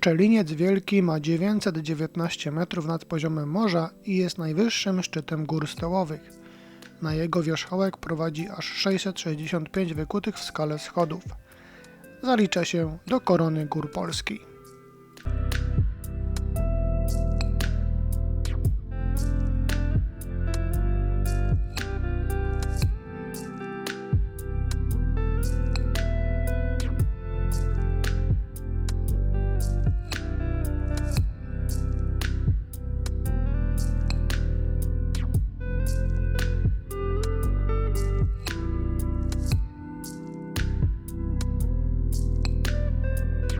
Szczeliniec Wielki ma 919 metrów nad poziomem morza i jest najwyższym szczytem gór stołowych. Na jego wierzchołek prowadzi aż 665 wykutych w skale schodów. Zalicza się do korony gór Polski.